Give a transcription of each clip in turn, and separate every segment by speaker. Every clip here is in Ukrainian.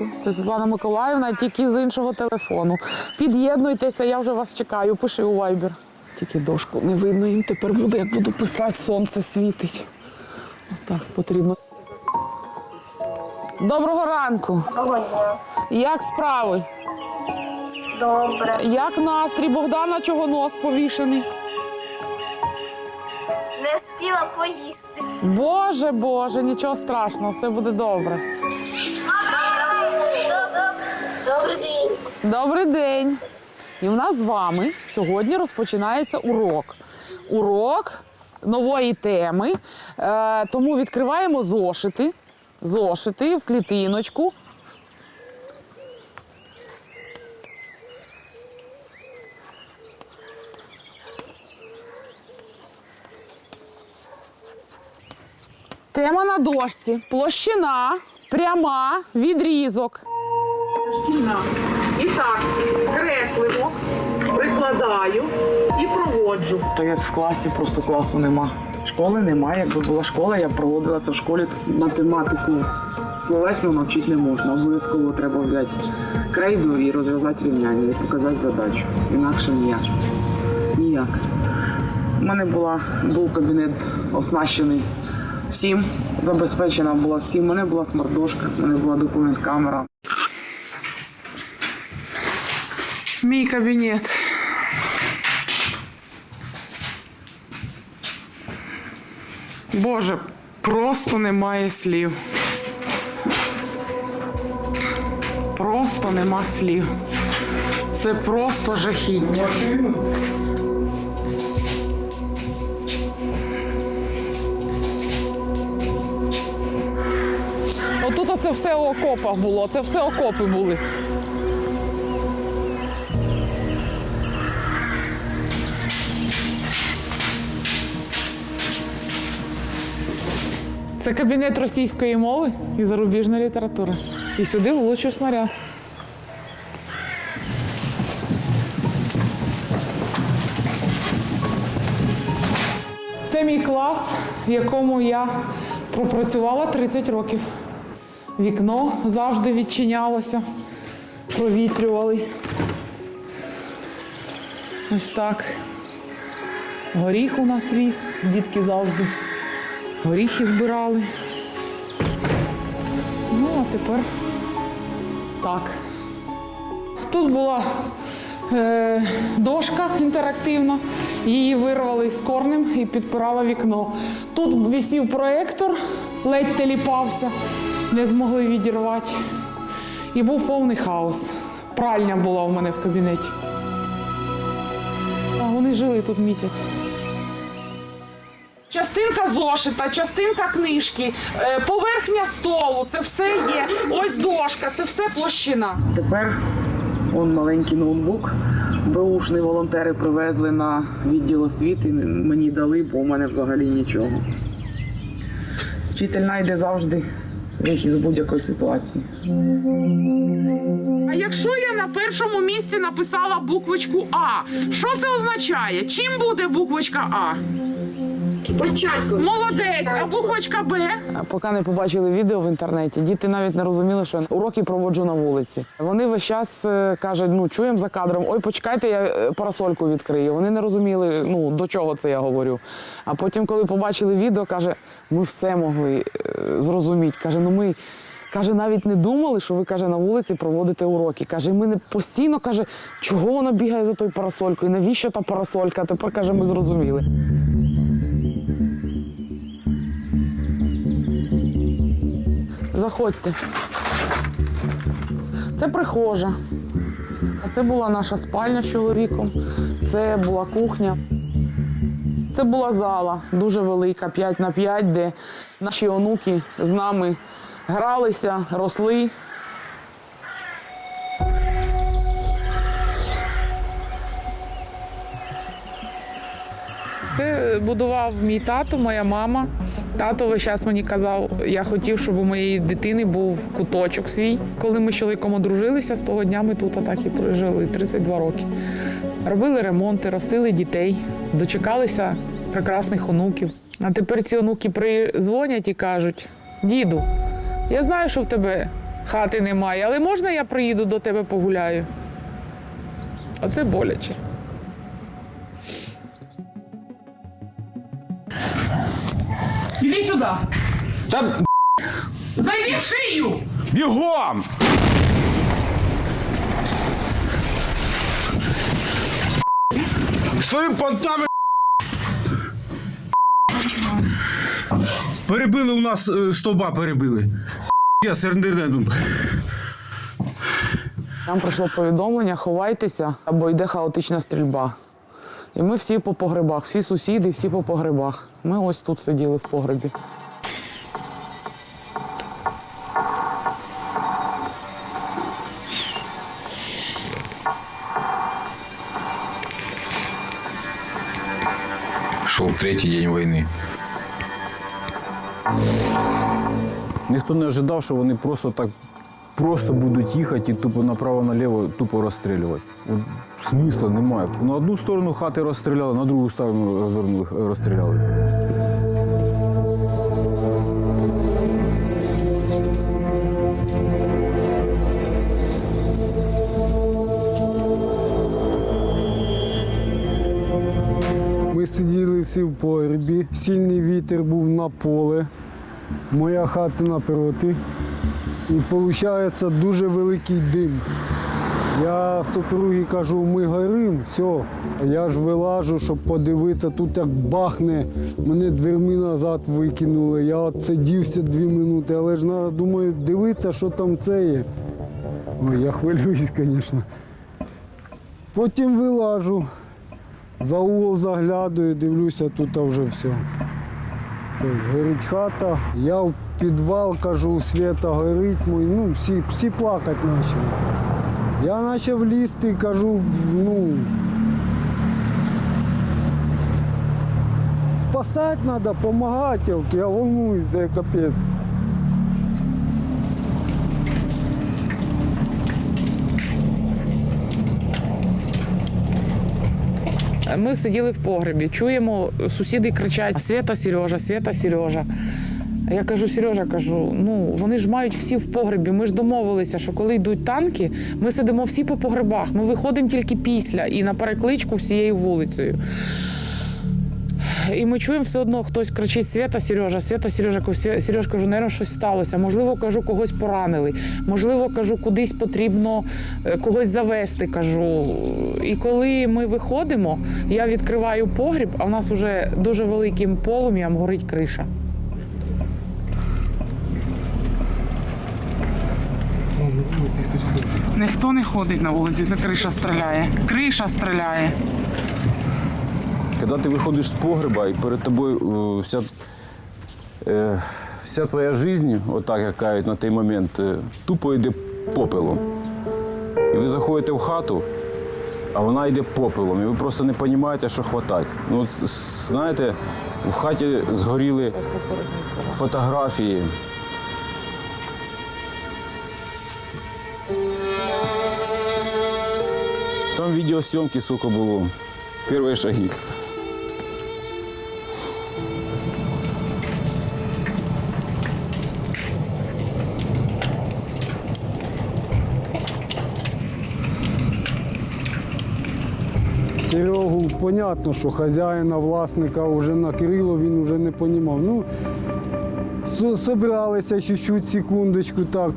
Speaker 1: Ранку. Це Світлана Миколаївна, тільки з іншого телефону. Під'єднуйтеся, я вже вас чекаю. Пиши у Viber. Тільки дошку не видно їм тепер буде, як буду писати, сонце світить. Так потрібно. Доброго ранку.
Speaker 2: Доброго дня.
Speaker 1: Як справи?
Speaker 2: Добре.
Speaker 1: Як настрій? Богдана чого нос повішений?
Speaker 2: Не встигла поїсти.
Speaker 1: Боже, Боже, нічого страшного, все буде добре.
Speaker 2: Добрий день.
Speaker 1: І в нас з вами сьогодні розпочинається урок. Урок нової теми. Е, тому відкриваємо зошити. Зошити в клітиночку. Тема на дошці. Площина, пряма, відрізок. Шкільна. Так, креслимо, прикладаю і проводжу. То як в класі, просто класу нема. Школи немає. Якби була школа, я б проводила це в школі. Математику словесно навчити не можна. Обов'язково треба взяти крейду і розв'язати рівняння, і показати задачу. Інакше ніяк. Ніяк. У мене була, був кабінет оснащений всім, забезпечена була всім. У мене була смартдошка, у мене була документ-камера. Мій кабінет. Боже, просто немає слів. Просто нема слів. Це просто жахіття. Отут оце все в окопах було, це все окопи були. Це кабінет російської мови і зарубіжної літератури. І сюди влучив снаряд. Це мій клас, в якому я пропрацювала 30 років. Вікно завжди відчинялося, провітрювали. Ось так. Горіх у нас ріс, дітки завжди горіхи збирали. Ну, а тепер так. Тут була е, дошка інтерактивна, її вирвали з корнем і підпирала вікно. Тут висів проектор, ледь теліпався, не змогли відірвати. І був повний хаос. Пральня була у мене в кабінеті. А вони жили тут місяць. Частинка зошита, частинка книжки, е, поверхня столу це все є. Ось дошка, це все площина. Тепер он маленький ноутбук. Беушні волонтери привезли на відділ освіти. Мені дали, бо у мене взагалі нічого. Вчитель знайде завжди вихід з будь-якої ситуації. А якщо я на першому місці написала буквочку А, що це означає? Чим буде буквочка А?
Speaker 2: Початку.
Speaker 1: Молодець, а буквочка Б. Поки не побачили відео в інтернеті, діти навіть не розуміли, що уроки проводжу на вулиці. Вони весь час е, кажуть, ну чуємо за кадром, ой, почекайте, я е, парасольку відкрию. Вони не розуміли, ну до чого це я говорю. А потім, коли побачили відео, каже, ми все могли е, зрозуміти. Каже, ну ми. Каже, навіть не думали, що ви каже, на вулиці проводите уроки. Каже, ми не постійно каже, чого вона бігає за тою парасолькою, навіщо та парасолька? Тепер каже, ми зрозуміли. Заходьте. Це прихожа. Це була наша спальня з чоловіком. Це була кухня. Це була зала дуже велика, 5 на 5, де наші онуки з нами гралися, росли. Це будував мій тато, моя мама. Тато весь час мені казав, я хотів, щоб у моєї дитини був куточок свій. Коли ми з чоловіком одружилися, з того дня ми тут так і прожили 32 роки. Робили ремонти, ростили дітей, дочекалися прекрасних онуків. А тепер ці онуки призвонять і кажуть: діду, я знаю, що в тебе Хати немає, але можна я приїду до тебе погуляю? Оце боляче. Сюди.
Speaker 3: Та
Speaker 1: Зайди в шию!
Speaker 3: бігом! Своїм понтами. Перебили у нас е, стовба перебили. Я інтернету.
Speaker 1: Нам прийшло повідомлення: ховайтеся, або йде хаотична стрільба. І ми всі по погребах, всі сусіди, всі по погребах. Ми ось тут сиділи в погребі.
Speaker 3: Шел третій день війни.
Speaker 4: Ніхто не ожидав, що вони просто так просто будуть їхати і тупо направо-наліво тупо розстрілювати. От смисла немає. На одну сторону хати розстріляли, на другу сторону розвернули, розстріляли.
Speaker 5: В погребі, сильний вітер був на поле, моя хата напроти. І виходить дуже великий дим. Я супругі кажу, ми горим, все. Я ж вилажу, щоб подивитися, тут як бахне, мене дверми назад викинули. Я от сидівся дві минути, але ж треба, думаю, дивитися, що там це є. Ой, я хвилююсь, звісно. Потім вилажу. За угол заглядаю, дивлюся, тут вже все. Тобто горить хата. Я в підвал кажу, свята горить мой. Ну, всі, всі плакати почали. Я почав лізти, кажу, ну. Спасати треба, допомагати, я волнуюся, капець.
Speaker 1: Ми сиділи в погребі, чуємо, сусіди кричать: Свята, Сережа, Свята, Сережа. Я кажу, Сережа, кажу, ну вони ж мають всі в погребі. Ми ж домовилися, що коли йдуть танки, ми сидимо всі по погребах. Ми виходимо тільки після і на перекличку всією вулицею. І ми чуємо все одно, хтось кричить Свята, Сережа, Свята, Сережа, кажу, «Свя- Сереж, кажу, нервно щось сталося. Можливо, кажу, когось поранили. Можливо, кажу, кудись потрібно е, когось завести. Кажу. І коли ми виходимо, я відкриваю погріб, а в нас уже дуже великим полум'ям горить криша. Ніхто не ходить на вулиці, це криша стріляє. Криша стріляє.
Speaker 4: Коли ти виходиш з погреба і перед тобою е, вся, е, вся твоя життя, отак як кажуть на той момент, е, тупо йде попелом. І ви заходите в хату, а вона йде попелом, і ви просто не розумієте, що хватати. Ну, знаєте, в хаті згоріли фотографії. Там відеосйомки, сколько було. Перші шаги.
Speaker 5: Понятно, що хазяїна, власника вже накрило, він вже не розумів. Ну, собралися чуть-чуть, секундочку так.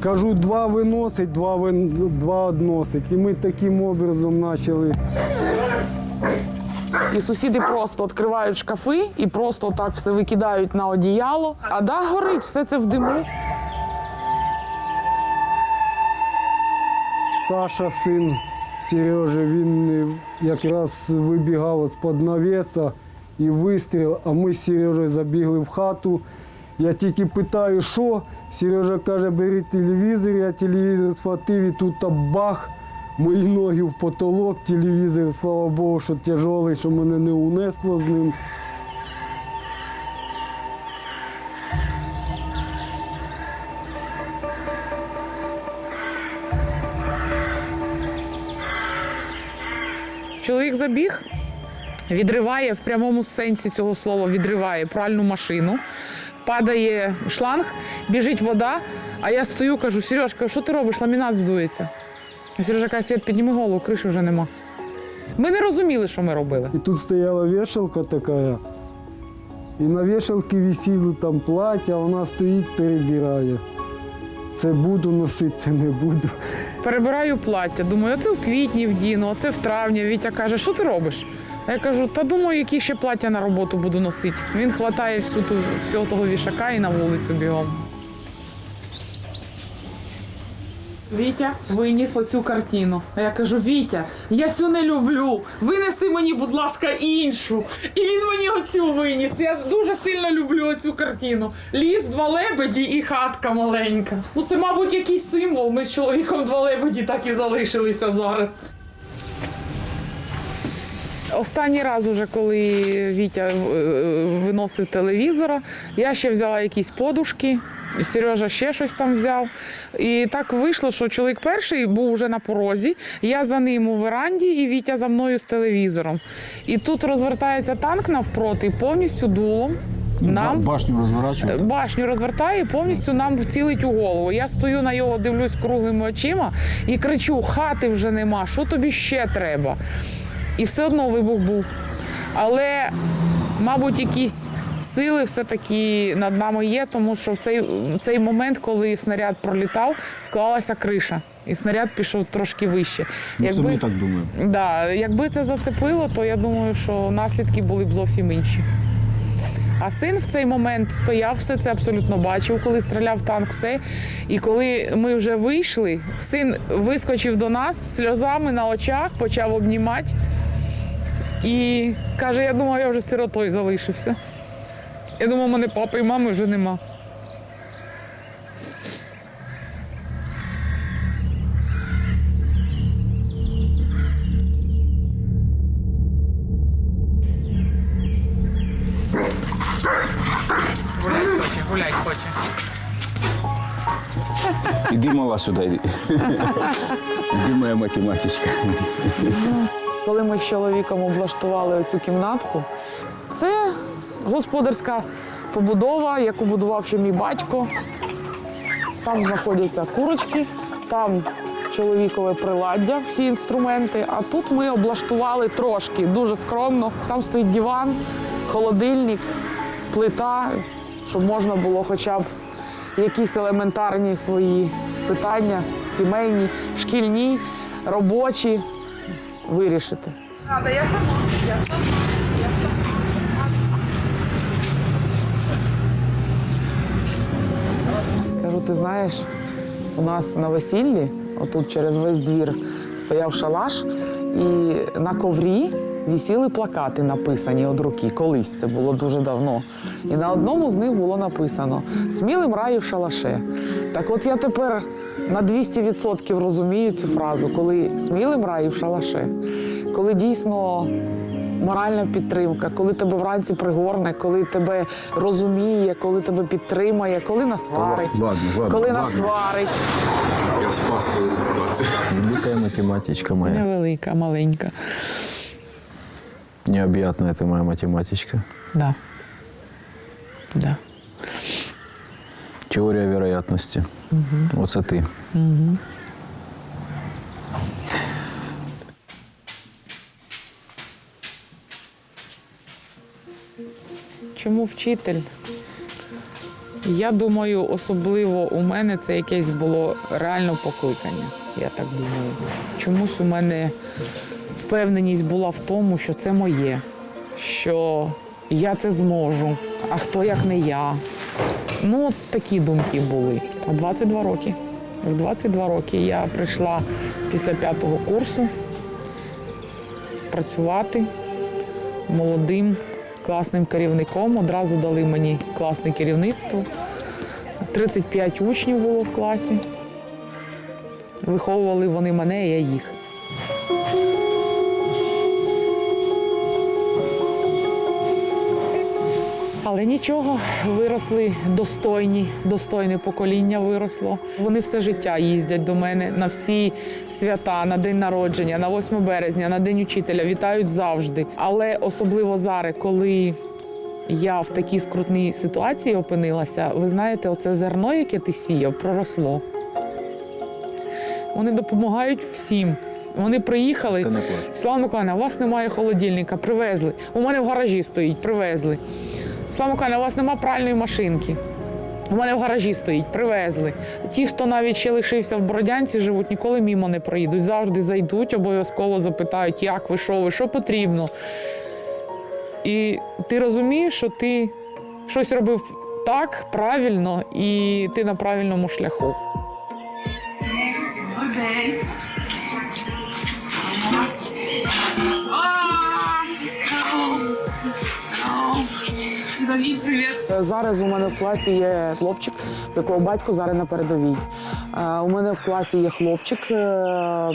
Speaker 5: Кажу, два виносить, два, вин, два відносить. І ми таким образом почали.
Speaker 1: І сусіди просто відкривають шкафи і просто так все викидають на одіяло. А да, горить, все це в диму.
Speaker 5: Саша, син Сережа, він е, якраз вибігав з-під навіса і вистріл, а ми з Сережею забігли в хату. Я тільки питаю, що? Сережа каже, бери телевізор, я телевізор схватив і тут бах, мої ноги в потолок, телевізор, слава Богу, що тяжелий, що мене не унесло з ним.
Speaker 1: Чоловік забіг, відриває в прямому сенсі цього слова, відриває пральну машину, падає шланг, біжить вода. А я стою, кажу, Сережка, що ти робиш? Ламінат здується. Сережа каже, Світ, підніми голову, криші вже нема. Ми не розуміли, що ми робили.
Speaker 5: І тут стояла вішалка така. І на вішалці висіло там плаття, вона стоїть, перебирає. Це буду носити, це не буду.
Speaker 1: Перебираю плаття. Думаю, оце в квітні вдіну, оце в травні. Вітя каже, що ти робиш? А я кажу, та думаю, які ще плаття на роботу буду носити. Він хватає всю ту, всього того вішака і на вулицю бігом. Вітя виніс оцю картину. А я кажу: Вітя, я цю не люблю. Винеси мені, будь ласка, іншу. І він мені оцю виніс. Я дуже сильно люблю оцю картину. Ліс, два лебеді і хатка маленька. Ну це, мабуть, якийсь символ. Ми з чоловіком два лебеді так і залишилися зараз. Останній раз, уже коли Вітя е, виносив телевізора, я ще взяла якісь подушки. Сережа ще щось там взяв. І так вийшло, що чоловік перший був вже на порозі. Я за ним у веранді, і Вітя за мною з телевізором. І тут розвертається танк навпроти, повністю дулом. Нам
Speaker 4: Башню розворачувати.
Speaker 1: башню розвертає і повністю нам вцілить у голову. Я стою на його, дивлюсь круглими очима і кричу: хати вже нема, що тобі ще треба? І все одно вибух був. Але, мабуть, якісь сили все-таки над нами є, тому що в цей, в цей момент, коли снаряд пролітав, склалася криша. І снаряд пішов трошки вище.
Speaker 4: Ну, це ми так думаємо.
Speaker 1: Да, якби це зацепило, то я думаю, що наслідки були б зовсім інші. А син в цей момент стояв, все це абсолютно бачив, коли стріляв танк, все. І коли ми вже вийшли, син вискочив до нас з сльозами на очах, почав обнімати. І каже: я думав, я вже сиротою залишився. Я думав, у мене папи і мами вже нема. Гулять хоче.
Speaker 4: Іди мала сюди. Іди, іди моя математичка.
Speaker 1: Коли ми з чоловіком облаштували цю кімнатку, господарська побудова, яку будував ще мій батько. Там знаходяться курочки, там чоловікове приладдя, всі інструменти. А тут ми облаштували трошки, дуже скромно. Там стоїть диван, холодильник, плита, щоб можна було хоча б якісь елементарні свої питання, сімейні, шкільні, робочі вирішити. Я сама. Кажу, ти знаєш, у нас на весіллі, отут через весь двір, стояв шалаш, і на коврі висіли плакати, написані від руки. Колись це було дуже давно. І на одному з них було написано Смілим раю в шалаше. Так от я тепер на 200% розумію цю фразу, коли смілим раю в шалаше, коли дійсно моральна підтримка, коли тебе вранці пригорне, коли тебе розуміє, коли тебе підтримає, коли насварить,
Speaker 4: ладно, ладно,
Speaker 1: коли
Speaker 4: ладно.
Speaker 1: насварить.
Speaker 4: Я спас твою репутацію.
Speaker 6: Великая математичка моя.
Speaker 1: Невелика, маленька.
Speaker 6: Необъятная ты моя математичка.
Speaker 1: Да. Да.
Speaker 6: Теория вероятности. Угу. Оце ти.
Speaker 1: Чому вчитель? Я думаю, особливо у мене це якесь було реально покликання. Я так думаю. Чомусь у мене впевненість була в тому, що це моє, що я це зможу, а хто як не я. Ну, от такі думки були. 22 роки. В 22 роки я прийшла після п'ятого курсу працювати молодим класним керівником. Одразу дали мені класне керівництво. 35 учнів було в класі. Виховували вони мене, я їх. Але нічого, виросли достойні, достойне покоління виросло. Вони все життя їздять до мене на всі свята, на день народження, на 8 березня, на день учителя. Вітають завжди. Але особливо зараз, коли я в такій скрутній ситуації опинилася, ви знаєте, оце зерно, яке ти сіяв, проросло. Вони допомагають всім. Вони приїхали. Слава Миколаївна, у вас немає холодильника, привезли. У мене в гаражі стоїть, привезли. Слава каже, у вас немає пральної машинки. У мене в гаражі стоїть, привезли. Ті, хто навіть ще лишився в Бородянці, живуть, ніколи мімо не проїдуть. Завжди зайдуть, обов'язково запитають, як ви, що ви, що потрібно. І ти розумієш, що ти щось робив так, правильно, і ти на правильному шляху. Е, Зараз у мене в класі є хлопчик, якого батько зараз на передовій. Е, У мене в класі є хлопчик, е,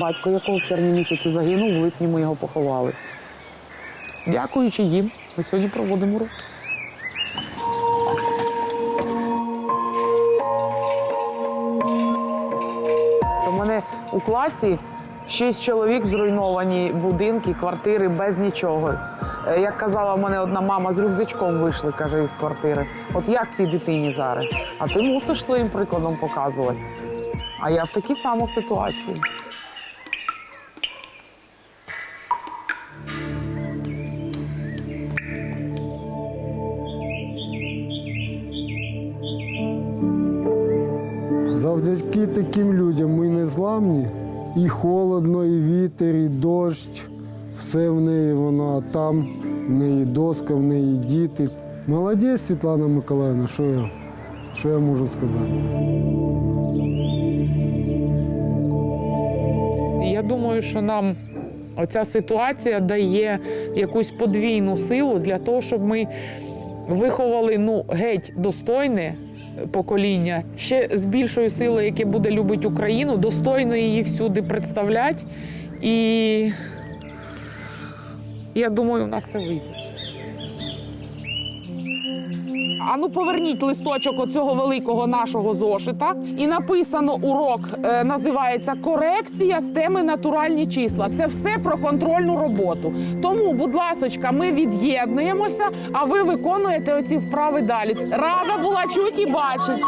Speaker 1: батько якого в червні місяці загинув, в липні ми його поховали. Дякуючи їм, ми сьогодні проводимо урок. У мене у класі шість чоловік зруйновані будинки, квартири без нічого. Е, Як казала в мене одна мама, з рюкзачком вийшли, каже, із квартири. От як цій дитині зараз? А ти мусиш своїм прикладом показувати. А я в такій самій ситуації.
Speaker 5: Завдяки таким людям ми не зламні. І холодно, і вітер, і дощ. Все в неї вона там, в неї доска, в неї діти. Молодець, Світлана Миколаївна, що я, що я можу сказати?
Speaker 1: Я думаю, що нам оця ситуація дає якусь подвійну силу для того, щоб ми виховали ну, геть достойне покоління, ще з більшою силою, яке буде любити Україну, достойно її всюди представляти. І я думаю, у нас це вийде. А ну поверніть листочок оцього великого нашого зошита. І написано урок е, називається Корекція з теми натуральні числа. Це все про контрольну роботу. Тому, будь ласочка, ми від'єднуємося, а ви виконуєте оці вправи далі. Рада була чути і бачити.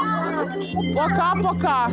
Speaker 1: Пока-пока.